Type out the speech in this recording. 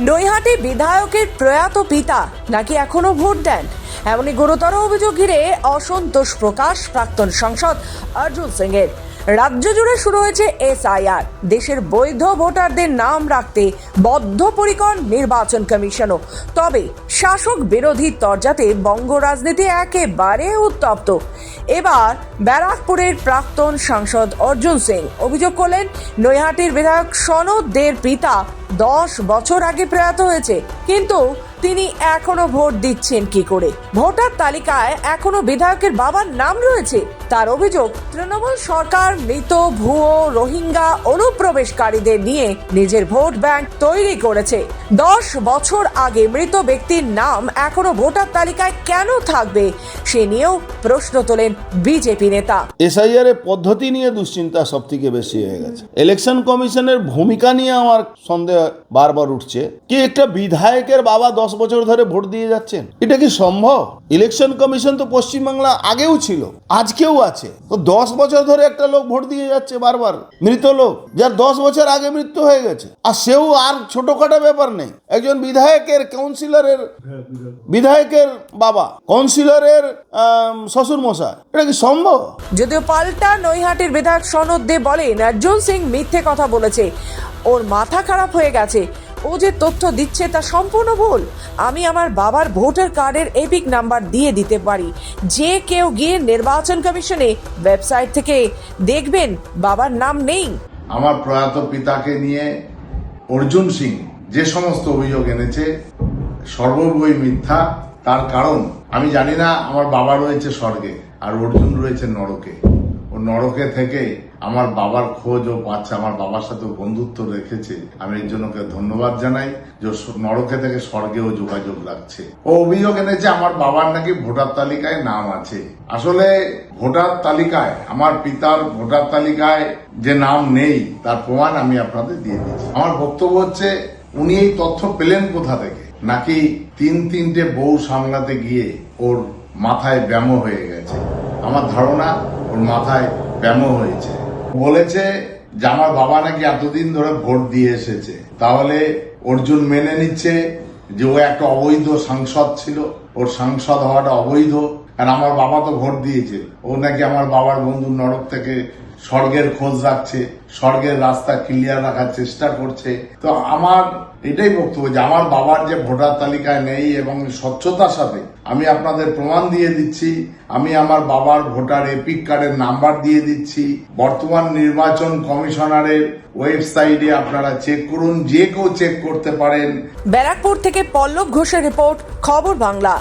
নৈহাটি বিধায়কের প্রয়াত পিতা নাকি এখনও ভোট দেন? এমনই গুরুতর অভিযোগ ঘিরে অসন্তোষ প্রকাশ প্রাক্তন সাংসদ অর্জুন সিং এর রাজ্য জুড়ে শুরু হয়েছে এসআইআর। দেশের বৈধ ভোটারদের নাম রাখতে বদ্ধপরিকর নির্বাচন কমিশনও। তবে শাসক বিরোধী তরজাতে বঙ্গ রাজনীতি একেবারে উত্তপ্ত। এবার ব্যারাকপুরের প্রাক্তন সাংসদ অর্জুন সিং। অভিযোগ করলেন, নৈহাটির বিধায়ক সনদ দের পিতা দশ বছর আগে প্রয়াত হয়েছে, কিন্তু তিনি এখনও ভোট দিচ্ছেন কি করে? ভোটার তালিকায় এখনও বিধায়কের বাবার নাম রয়েছে। তার অভিযোগ, তৃণমূল সরকার মৃত ভুয়ো রোহিঙ্গা অনুপ্রবেশকারীদের নিয়ে নিজের ভোট ব্যাংক তৈরি করেছে। দশ বছর আগে মৃত ব্যক্তির নাম এখনও ভোটার তালিকায় কেন থাকবে, সে নিয়েও প্রশ্ন তোলেন বিজেপি নেতা এসআইআর এর পদ্ধতি নিয়ে দুশ্চিন্তা সব থেকে বেশি হয়ে গেছে। ইলেকশন কমিশনের ভূমিকা নিয়ে আমার সন্দেহ বারবার উঠছে। কি একটা বিধায়কের বাবা দশ বছর ধরে ভোট দিয়ে যাচ্ছেন? এটা কি সম্ভব? ইলেকশন কমিশন তো পশ্চিমবাংলা আগেও ছিল, আজকেও আছে। তো দশ বছর ধরে একটা লোক ভোট দিয়ে যাচ্ছে বারবার, মৃত লোক, যার দশ বছর আগে মৃত্যু হয়ে গেছে। আর সেও আর ছোটখাটো ব্যাপার নেই। একজন বিধায়কের কাউন্সিলরের বিধায়কের বাবা কাউন্সিলরের শ্বশুর মশাই এটা কি সম্ভব? যদিও পাল্টা নৈহাটির বিধায়ক সনদ দে বলেন, অর্জুন সিং মিথ্যে কথা বলেছে। ওর মাথা খারাপ হয়ে গেছে। ও যে তথ্য দিচ্ছে তা সম্পূর্ণ ভুল। আমি আমার বাবার ভোটার কার্ডের এপিক নাম্বার দিয়ে দিতে পারি। যে কেউ গিয়ে নির্বাচন কমিশনে ওয়েবসাইট থেকে দেখবেন বাবার নাম নেই। আমার প্রয়াত পিতাকে নিয়ে অর্জুন সিং যে সমস্ত অভিযোগ এনেছে সর্ববই মিথ্যা, তার কারণ আমি জানি না, আমার বাবা রয়েছে স্বর্গে আর অর্জুন রয়েছে নরকে। ও নরকে থেকে আমার বাবার খোঁজ ও পাচ্ছে আমার বাবার সাথে বন্ধুত্ব রেখেছে। আমি এর জন্য ধন্যবাদ জানাই যে নরকে থেকে স্বর্গেও যোগাযোগ রাখছে। ও অভিযোগ এনেছে আমার বাবার নাকি ভোটার তালিকায় নাম আছে। আসলে ভোটার তালিকায়, আমার পিতার ভোটার তালিকায় যে নাম নেই, তার প্রমাণ আমি আপনাদের দিয়ে দিচ্ছি। আমার বক্তব্য হচ্ছে, উনি এই তথ্য পেলেন কোথা থেকে? নাকি তিন তিনটে বউ সামলাতে গিয়ে ওর মাথায় ব্যায়াম হয়ে গেছে? আমার ধারণা ওর মাথায় ব্যামো হয়েছে। বলেছে যে আমার বাবা নাকি এতদিন ধরে ভোট দিয়ে এসেছে। তাহলে অর্জুন মেনে নিচ্ছে যে ও একটা অবৈধ সাংসদ ছিল। ওর সাংসদ হওয়াটা অবৈধ। আর আমার বাবা তো ভোট দিয়েছে। ও নাকি আমার বাবার বন্ধু নরক থেকে স্বর্গের খোঁজ রাখছে, স্বর্গের রাস্তা ক্লিয়ার রাখার চেষ্টা করছে। তো আমার এটাই বক্তব্য যে আমার বাবার যে ভোটার তালিকায় নেই এবং স্বচ্ছতার সাথে আমি আপনাদের প্রমাণ দিয়ে দিচ্ছি, আমি আমার বাবার ভোটার এপিক কার্ডের নাম্বার দিয়ে দিচ্ছি। বর্তমান নির্বাচন কমিশনারের ওয়েবসাইটে আপনারা চেক করুন, যে কেউ চেক করতে পারেন। ব্যারাকপুর থেকে পল্লব ঘোষের রিপোর্ট, খবর বাংলা।